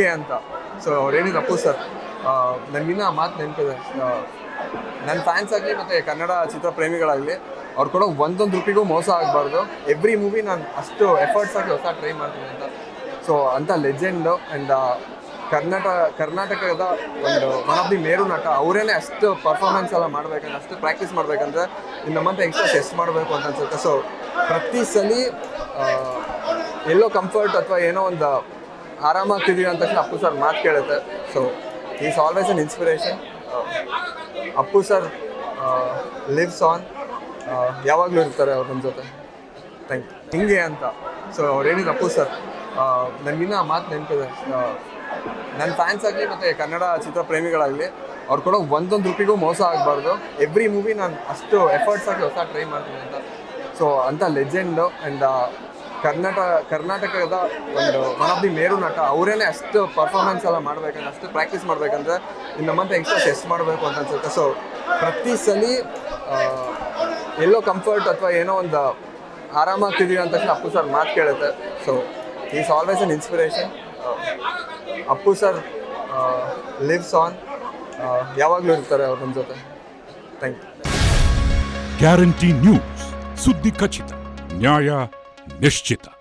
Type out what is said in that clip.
ಹಿಂಗೆ ಅಂತ. ಸೊ ಅವ್ರು ಹೇಳಿದ್ರು ಅಪ್ಪು ಸರ್. ನನಗಿನ್ನ ಮಾತು ನೆನಪಿದೆ. ನನ್ನ ಫ್ಯಾನ್ಸ್ ಆಗಲಿ ಮತ್ತು ಕನ್ನಡ ಚಿತ್ರ ಪ್ರೇಮಿಗಳಾಗಲಿ ಅವ್ರು ಕೂಡ ಒಂದೊಂದು ರೂಪಿಗೂ ಮೋಸ ಆಗಬಾರ್ದು. ಎವ್ರಿ ಮೂವಿ ನಾನು ಅಷ್ಟು ಎಫರ್ಟ್ಸ್ ಆಗಿ ಹೊಸ ಟ್ರೈ ಮಾಡ್ತೀನಿ ಅಂತ. ಸೊ ಅಂಥ ಲೆಜೆಂಡು ಆ್ಯಂಡ್ ಕರ್ನಾಟಕ ಕರ್ನಾಟಕದ ಒಂದು ಒನ್ ಆಫ್ ದಿ ಮೇರು ನಟ, ಅವರೇನೆ ಅಷ್ಟು ಪರ್ಫಾರ್ಮೆನ್ಸ್ ಎಲ್ಲ ಮಾಡ್ಬೇಕಂದ್ರೆ, ಅಷ್ಟು ಪ್ರಾಕ್ಟೀಸ್ ಮಾಡಬೇಕಂದ್ರೆ, ಇನ್ನು ನಮ್ಮಂತ ಎಕ್ಸ್ಟ್ರಾ ಟೆಸ್ಟ್ ಮಾಡಬೇಕು ಅಂತ ಅನ್ಸುತ್ತೆ. ಸೊ ಪ್ರತಿ ಸಲ ಎಲ್ಲೋ ಕಂಫರ್ಟ್ ಅಥವಾ ಏನೋ ಒಂದು ಆರಾಮಾಗ್ತಿದೀವಿ ಅಂತ ತಕ್ಷಣ ಅಪ್ಪು ಸರ್ ಮಾತು ಕೇಳುತ್ತೆ. So is always an inspiration Appu sir lives on ಯಾವಾಗಲೂ ಇರ್ತಾರೆ ಅವ್ರ ನಮ್ಮ ಜೊತೆ. ಥ್ಯಾಂಕ್ ಯು ಹಿಂಗೆ ಅಂತ. ಸೊ ಅವ್ರು ಹೇಳಿದ್ರು ಅಪ್ಪು ಸರ್ ನನಗಿನ್ನ ಆ ಮಾತು ನೆನಪಿದೆ. ನನ್ನ ಫ್ಯಾನ್ಸ್ ಆಗಲಿ ಮತ್ತು ಕನ್ನಡ ಚಿತ್ರ ಪ್ರೇಮಿಗಳಾಗಲಿ, ಅವ್ರು ಕೂಡ ಒಂದೊಂದು ರೂಪಿಗೂ ಮೋಸ ಆಗಬಾರ್ದು. ಎವ್ರಿ ಮೂವಿ ನಾನು ಅಷ್ಟು ಎಫರ್ಟ್ಸ್ ಆಗಿ ಹೊಸ ಟ್ರೈ ಮಾಡ್ತೀನಿ ಅಂತ. ಸೊ ಅಂಥ ಲೆಜೆಂಡು ಆ್ಯಂಡ್ ಕರ್ನಾಟಕ ಕರ್ನಾಟಕದ ಒಂದು ಒನ್ ಆಫ್ ದಿ ಮೇರು ನಟ, ಅವರೇನೆ ಅಷ್ಟು ಪರ್ಫಾರ್ಮೆನ್ಸ್ ಎಲ್ಲ ಮಾಡ್ಬೇಕಂದ್ರೆ, ಅಷ್ಟು ಪ್ರಾಕ್ಟೀಸ್ ಮಾಡ್ಬೇಕಂದ್ರೆ ನಮ್ಮಂತ ಯಂಗ್ಸ್ಟರ್ಸ್ ಟೆಸ್ಟ್ ಮಾಡಬೇಕು ಅಂತ ಅನ್ಸುತ್ತೆ. ಸೊ ಪ್ರತಿ ಸಲ ಎಲ್ಲೋ ಕಂಫರ್ಟ್ ಅಥವಾ ಏನೋ ಒಂದು ಆರಾಮಾಗ್ತಿದ್ದೀವಿ ಅಂತ ತಕ್ಷಣ ಅಪ್ಪು ಸರ್ ಮಾತು ಕೇಳುತ್ತೆ. So is always an inspiration Appu sir lives on ಯಾವಾಗಲೂ ಇರ್ತಾರೆ ಅವ್ರ ನಮ್ಮ ಜೊತೆ. ಥ್ಯಾಂಕ್ ಯು ಗ್ಯಾರಂಟಿ ನ್ಯೂಸ್ ಸುದ್ದಿ ಖಚಿತ, ನ್ಯಾಯ Meshtita.